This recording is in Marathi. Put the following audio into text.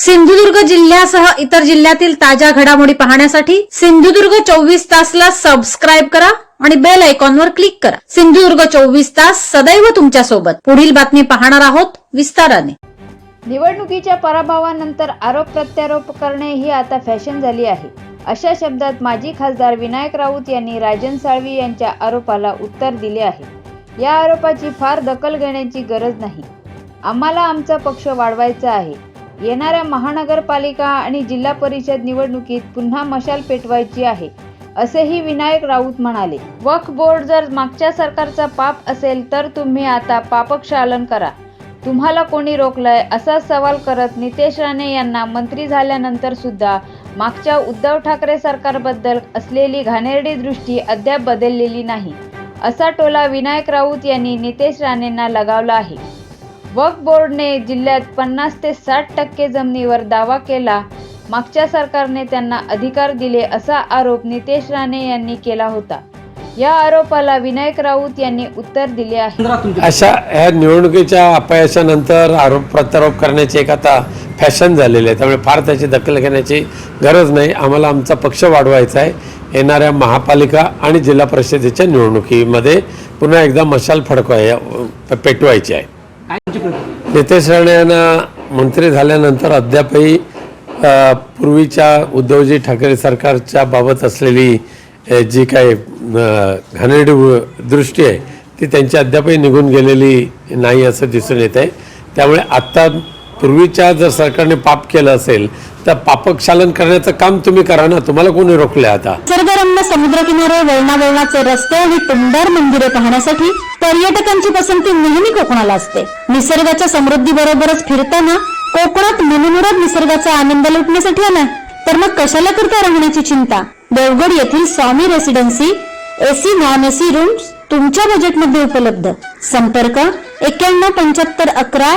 सिंधुदुर्ग जिल्ह्यासह इतर जिल्ह्यातील ताज्या घडामोडी पाहण्यासाठी सिंधुदुर्ग चोवीस तासला सबस्क्राईब करा आणि बेल आयकॉनवर क्लिक करा. सिंधुदुर्ग चोवीस तास सदैव तुमच्यासोबत पुढील बातमी पाहणार आहोत विस्ताराने. निवडणुकीच्या पराभवानंतर आरोप प्रत्यारोप करणे ही आता फॅशन झाली आहे. अशा शब्दात माजी खासदार विनायक राऊत यांनी राजन साळवी यांच्या आरोपाला उत्तर दिले आहे. या आरोपाची फार दखल घेण्याची गरज नाही. आम्हाला आमचा पक्ष वाढवायचा आहे. येणाऱ्या महानगरपालिका आणि जिल्हा परिषद निवडणुकीत पुन्हा मशाल पेटवायची आहे असेही विनायक राऊत म्हणाले. वक्फ बोर्ड जर मागच्या सरकारचा पाप असेल तर तुम्ही आता पापक्षालन करा. तुम्हाला कोणी रोखलंय असा सवाल करत नितेश राणे यांना मंत्री झाल्यानंतर सुद्धा मागच्या उद्धव ठाकरे सरकारबद्दल असलेली घाणेरडी दृष्टी अद्याप बदललेली नाही असा टोला विनायक राऊत यांनी नितेश राणेंना लगावला आहे. वक्फ बोर्डने जिल्ह्यात पन्नास ते साठ टक्के जमिनीवर दावा केला. मागच्या सरकारने त्यांना अधिकार दिले असा आरोप नितेश राणे यांनी केला होता. या आरोपाला विनायक राऊत यांनी उत्तर दिले आहे. अशा ह्या निवडणुकीच्या अपयशानंतर आरोप प्रत्यारोप करण्याची एक आता फॅशन झालेली आहे. त्यामुळे फार त्याची दखल घेण्याची गरज नाही. आम्हाला आमचा पक्ष वाढवायचा आहे. येणाऱ्या महापालिका आणि जिल्हा परिषदेच्या निवडणुकीमध्ये पुन्हा एकदा मशाल फडकवाय पेटवायची आहे. नितेश राणे यांना मंत्री झाल्यानंतर अद्यापही पूर्वीच्या उद्धवजी ठाकरे सरकारच्या बाबत असलेली जी काही घाणेरडी दृष्टी आहे ती त्यांची अद्यापही निघून गेलेली नाही असं दिसून येत आहे त्यामुळे आत्ता पूर्वीच्या जर सरकारने पाप केलं असेल तर पापक्षालन करण्याचं काम तुम्ही करा ना. तुम्हाला कोणी रोखले आता? निसर्गरम्य समुद्रकिनारे वळणावळणाचे रस्ते आणि टुमदार मंदिरे पाहण्यासाठी पर्यटकांची पसंती नेहमी कोकणाला असते. निसर्गाच्या समृद्धी बरोबरच फिरताना कोकणात मनमुराद निसर्गाचा आनंद लुटण्यासाठी आला तर मग कशाला करता राहण्याची चिंता? देवगड येथील Swami residency AC non AC rooms तुमच्या बजेटमध्ये उपलब्ध. संपर्क एक्क्याण्णव पंच्याहत्तर अकरा